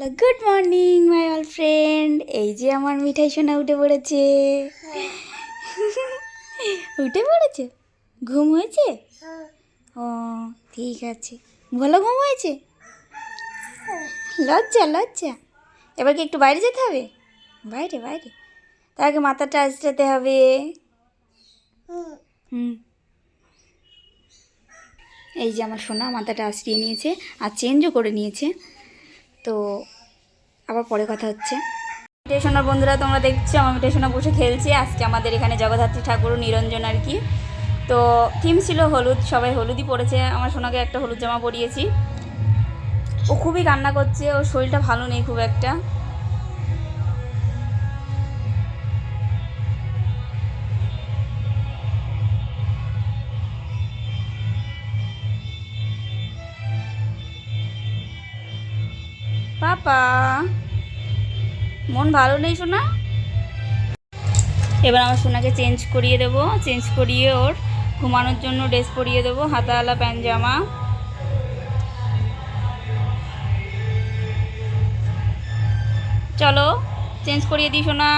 বলো good morning my all friend এই যে আমার মিঠাই সোনা উঠে পড়েছে। উঠে পড়েছে? ঘুম হয়েছে? ও, ঠিক আছে। ভালো ঘুম হয়েছে? লজ্জা লজ্জা। এবার কি একটু বাইরে যেতে হবে? বাইরে বাইরে। তার আগে মাথাটা আঁচড়াতে হবে। হুম। এই যে আমার সোনা মাথাটা আঁচড়িয়ে নিয়েছে আর চেঞ্জও করে নিয়েছে। তো আবার পরে কথা হচ্ছে। স্টেশনের বন্ধুরা, তোমরা দেখছ, আমার মিঠে বসে খেলছি। আজকে আমাদের এখানে জগদ্ধাত্রী ঠাকুর, নিরঞ্জন আর কি। তো থিম ছিল হলুদ, সবাই হলুদই পড়েছে। আমার সোনাকে একটা হলুদ জামা পরিয়েছি। ও খুবই কান্না করছে, ওর শরীরটা ভালো নেই খুব একটা। পাপা। মন ভালো নেই সোনা? এবার আমার সোনাকে চেঞ্জ করিয়ে দেব। চেঞ্জ করিয়ে ওর ঘুমানোর জন্য ড্রেস পরিয়ে দেবো হাতাওয়ালা প্যান্ট জামা চলো, চেঞ্জ করিয়ে দিই সোনা।